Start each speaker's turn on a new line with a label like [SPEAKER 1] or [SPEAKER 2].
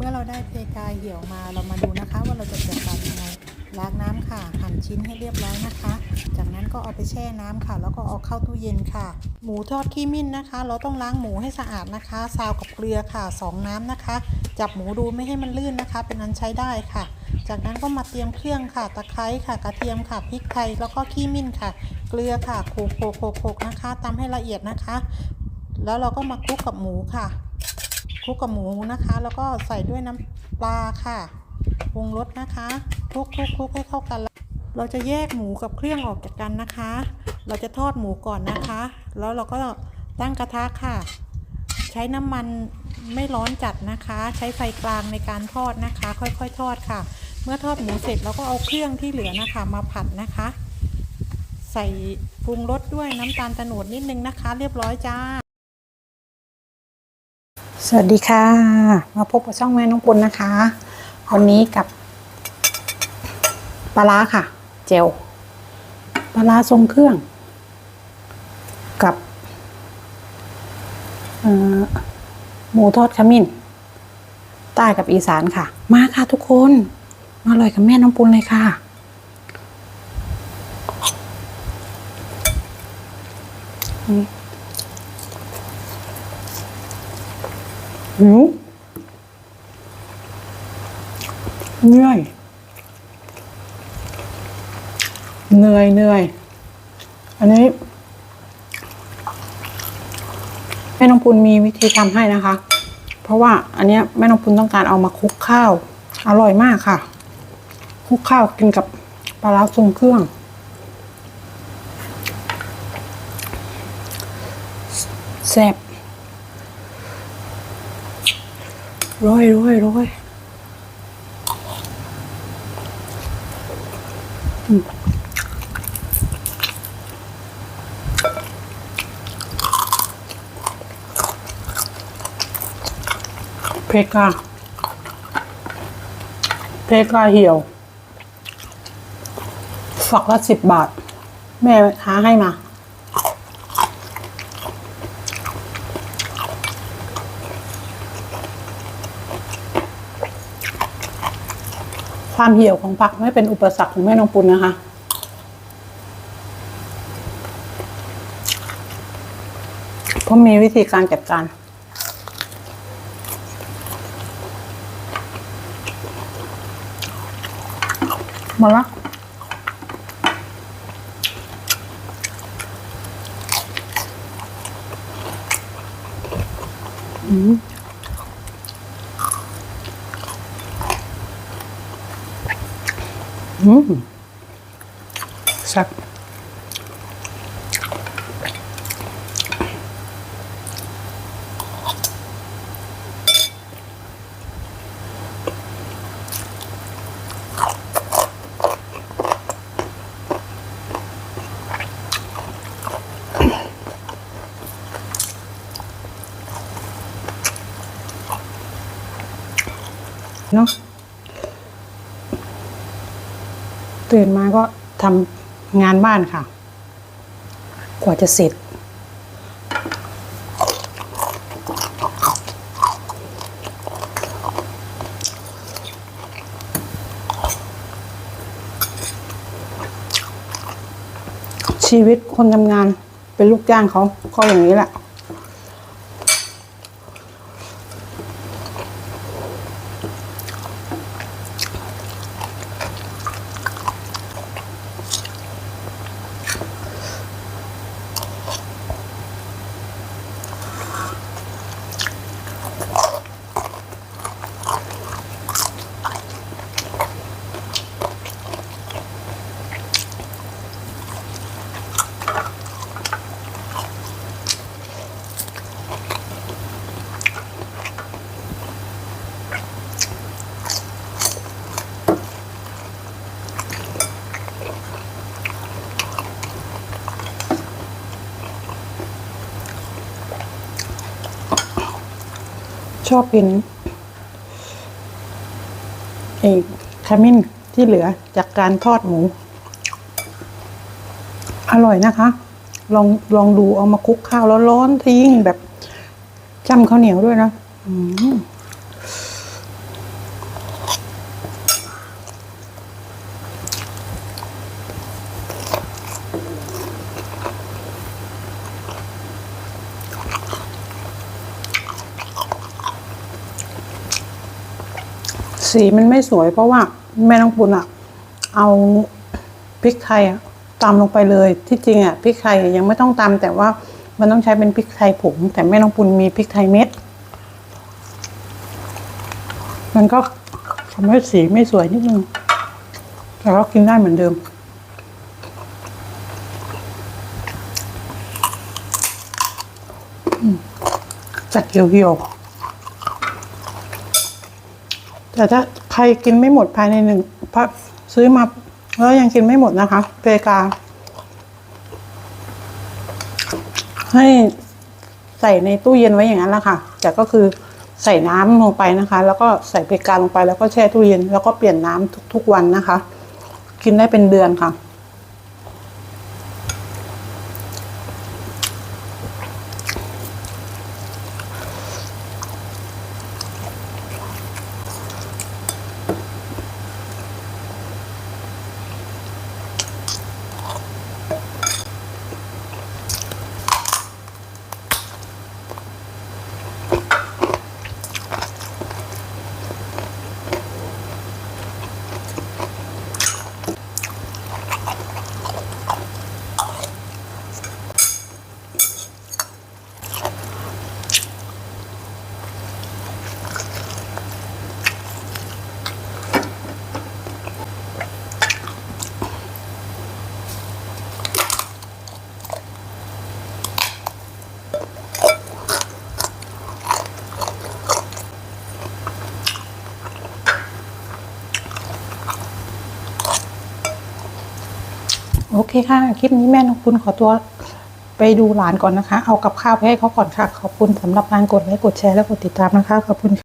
[SPEAKER 1] มื่อเราได้เพกาเหี่ยวมาเรามาดูนะคะ ว่าเราจะจัดการยังไงล้างน้ำค่ะ หั่นชิ้นให้เรียบร้อยนะคะ จากนั้นก็เอาไปแช่น้ำค่ะ แล้วก็เอาเข้าตู้เย็นค่ะ หมูทอดขี้มิ้นนะคะ เราต้องล้างหมูให้สะอาดนะคะซาวกับเกลือค่ะสองน้ำนะคะ จับหมูดูไม่ให้มันลื่นนะคะ เป็นอันใช้ได้ค่ะ จากนั้นก็มาเตรียมเครื่องค่ะ ตะไคร้ค่ะ กระเทียมค่ะ พริกไทย แล้วก็ขี้มิ้นค่ะ เกลือค่ะ โขกโขกโขลกโขลกนะคะตำให้ละเอียดนะคะ แล้วเราก็มาคลุกกับหมูค่ะ คลุกกับหมูนะคะ แล้วก็ใส่ด้วยน้ำปลาค่ะปรุงรสนะคะคลุกคลุกคลุกให้เข้ากัน เราจะแยกหมูกับเครื่องออกจากกันนะคะ เราจะทอดหมูก่อนนะคะ แล้วเราก็ตั้งกระทะค่ะ ใช้น้ำมันไม่ร้อนจัดนะคะ ใช้ไฟกลางในการทอดนะคะ ค่อยๆ ทอดค่ะ เมื่อทอดหมูเสร็จเราก็เอาเครื่องที่เหลือนะคะ มาผัดนะคะ ใส่ปรุงรสด้วยน้ำตาลตะโนดนิดนึงนะคะ เรียบร้อยจ้า สวัสดีค่ะ มาพบกับช่องแม่น้องปุณนะคะวันนี้กับปลาร้าค่ะ เจลปลาร้าทรงเครื่อง กับหมูทอดขมิ้น ใต้กับอีสานค่ะ มาค่ะทุกคน มาอร่อยกับแม่น้องปุณเลยค่ะ หิวเหนื่อยเหนื่อยเหนื่อย อันนี้แม่น้องปุณมีวิธีทำให้นะคะ เพราะว่าอันนี้แม่น้องปุณต้องการเอามาคลุกข้าว อร่อยมากค่ะคลุกข้าวกินกับปลาร้าทรงเครื่อง แซ่บ ร้อยร้อยร้อยเพกาเพกาเหี่ยว ฝักละสิบบาท แม่หาให้มา ความเหี่ยวของผักไม่เป็นอุปสรรคของแม่น้องปุณนะคะ เพราะมีวิธีการจัดการหมาละอืม อืมแซ่บเนาะ ตื่นมาก็ทำงานบ้านค่ะ กว่าจะเสร็จ ชีวิตคนทำงานเป็นลูกจ้างเขาก็อย่างนี้แหละ ชอบกินไอ้ขมิ้นที่เหลือจากการทอดหมู อร่อยนะคะ ลองลองดูเอามาคลุกข้าวแล้วร้อนทิ้งแบบจ้ำข้าวเหนียวด้วยนะ อืม
[SPEAKER 2] สีมันไม่สวย เพราะว่าแม่น้องปุณอะเอาพริกไทยอะตำลงไปเลย ที่จริงอะพริกไทยยังไม่ต้องตำแต่ว่ามันต้องใช้เป็นพริกไทยผงแต่แม่น้องปุณมีพริกไทยเม็ด มันก็ทำให้สีไม่สวยนิดนึงแต่ก็กินได้เหมือนเดิมอืมจัดเหี่ยวๆ แต่ถ้าใครกินไม่หมดภายในหนึ่งพระซื้อมาแล้วยังกินไม่หมดนะคะเพกา ให้ใส่ในตู้เย็นไว้อย่างนั้นละค่ะแต่ก็คือใส่น้ำลงไปนะคะ แล้วก็ใส่เพกาลงไปแล้วก็แช่ตู้เย็น แล้วก็เปลี่ยนน้ำทุกๆวันนะคะ กินได้เป็นเดือนค่ะ โอเคค่ะ คลิปนี้แม่นงคุณขอตัวไปดูหลานก่อนนะคะ เอากับข้าวไปให้เขาก่อนค่ะ ขอบคุณสำหรับการกดไลค์กดแชร์และกดติดตามนะคะ ขอบคุณค่ะ